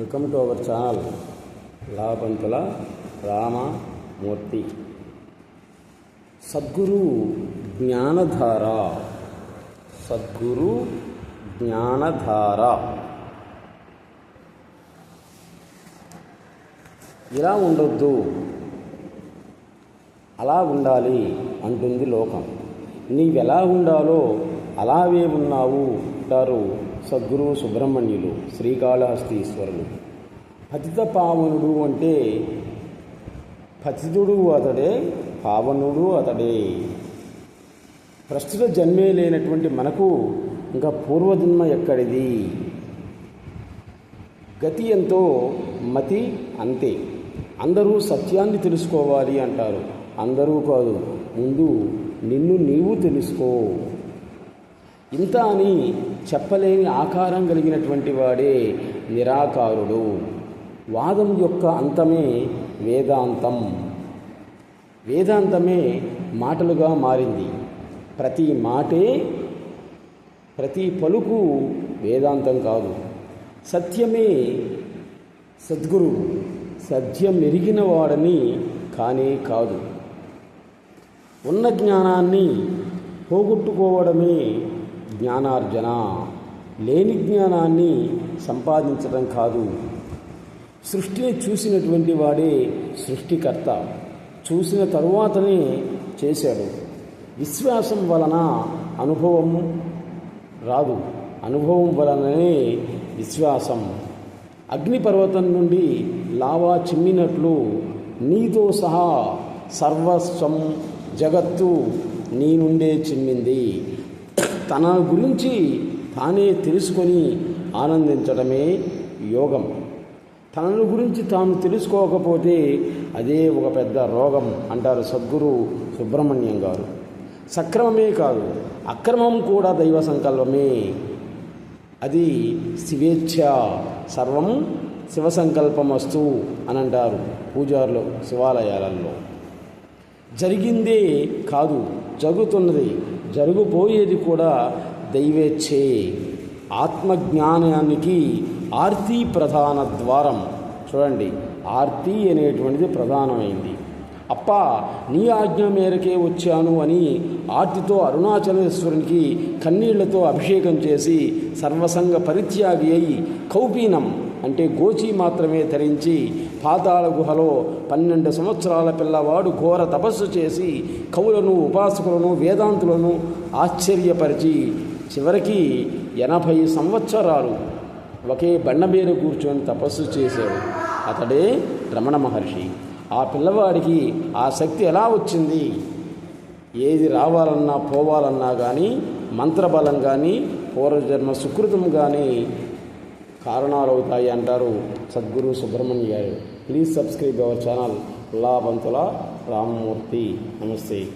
Welcome to our channel Labhantula Ramamurthy Sadguru Jnanadhara Sadguru Jnanadhara ఇలా ఉండొద్దు. అలా ఉండాలి అంటుంది లోకం. నీవెలా ఉండాలో అలావే ఉన్నావు అంటారు సద్గురు సుబ్రహ్మణ్యులు శ్రీకాళహస్తీశ్వరులు. పతిత పావనుడు అంటే పతితుడు అతడే పావనుడు అతడే. ప్రస్తుత జన్మే లేనటువంటి మనకు ఇంకా పూర్వజన్మ ఎక్కడిది? గతి ఎంతో మతి అంతే. అందరూ సత్యాన్ని తెలుసుకోవాలి అంటారు. అందరూ కాదు. ముందు నిన్ను నీవు తెలుసుకో. ఇంత అని చెప్పలేని ఆకారం కలిగినటువంటి వాడే నిరాకారుడు. వాదం యొక్క అంతమే వేదాంతం. వేదాంతమే మాటలుగా మారింది. ప్రతి మాటే ప్రతి పలుకు వేదాంతం కాదు. సత్యమే సద్గురు. సత్యం ఎరిగిన వాడని కానే కాదు. ఉన్న జ్ఞానాన్ని పోగొట్టుకోవడమే జ్ఞానార్జన. లేని జ్ఞానాన్ని సంపాదించడం కాదు. సృష్టిని చూసినటువంటి వాడే సృష్టికర్త. చూసిన తరువాతనే చేశాడు. విశ్వాసం వలన అనుభవం రాదు. అనుభవం వలననే విశ్వాసం. అగ్నిపర్వతం నుండి లావా చిమ్మినట్లు నీతో సహా సర్వస్వం జగత్తు నీ నుండే చిమ్మింది తన గురించి తానే తెలుసుకొని ఆనందించడమే యోగం. తనను గురించి తాను తెలుసుకోకపోతే అదే ఒక పెద్ద రోగం అంటారు సద్గురు సుబ్రహ్మణ్యం గారు. సక్రమమే కాదు అక్రమం కూడా దైవ సంకల్పమే. అది శివేచ్ఛ సర్వం శివ సంకల్పమస్తు అని అంటారు పూజారులు శివాలయాలలో. జరిగిందే కాదు జరుగుతున్నది జరుగుపోయేది కూడా దైవేచ్ఛే. ఆత్మజ్ఞానానికి ఆర్తి ప్రధాన ద్వారం. చూడండి ఆర్తి అనేటువంటిది ప్రధానమైంది. అప్ప నీ ఆజ్ఞ మేరకే వచ్చాను అని ఆర్తితో అరుణాచలేశ్వరునికి కన్నీళ్ళతో అభిషేకం చేసి సర్వసంగ పరిత్యాగి అయి కౌపీనం అంటే గోచి మాత్రమే ధరించి పాతాళ గుహలో పన్నెండు సంవత్సరాల పిల్లవాడు ఘోర తపస్సు చేసి కవులను ఉపాసకులను వేదాంతులను ఆశ్చర్యపరిచి చివరికి ఎనభై సంవత్సరాలు ఒకే బండ మీద కూర్చొని తపస్సు చేశాడు. అతడే రమణ మహర్షి. ఆ పిల్లవాడికి ఆ శక్తి ఎలా వచ్చింది? ఏది రావాలన్నా పోవాలన్నా కానీ మంత్రబలం కానీ పూర్వజన్మ సుకృతం కానీ కారణాలు అవుతాయి అంటారు Sadguru Subrahmanya garu. Please subscribe our channel Labhantula Ramamurthy. నమస్తే.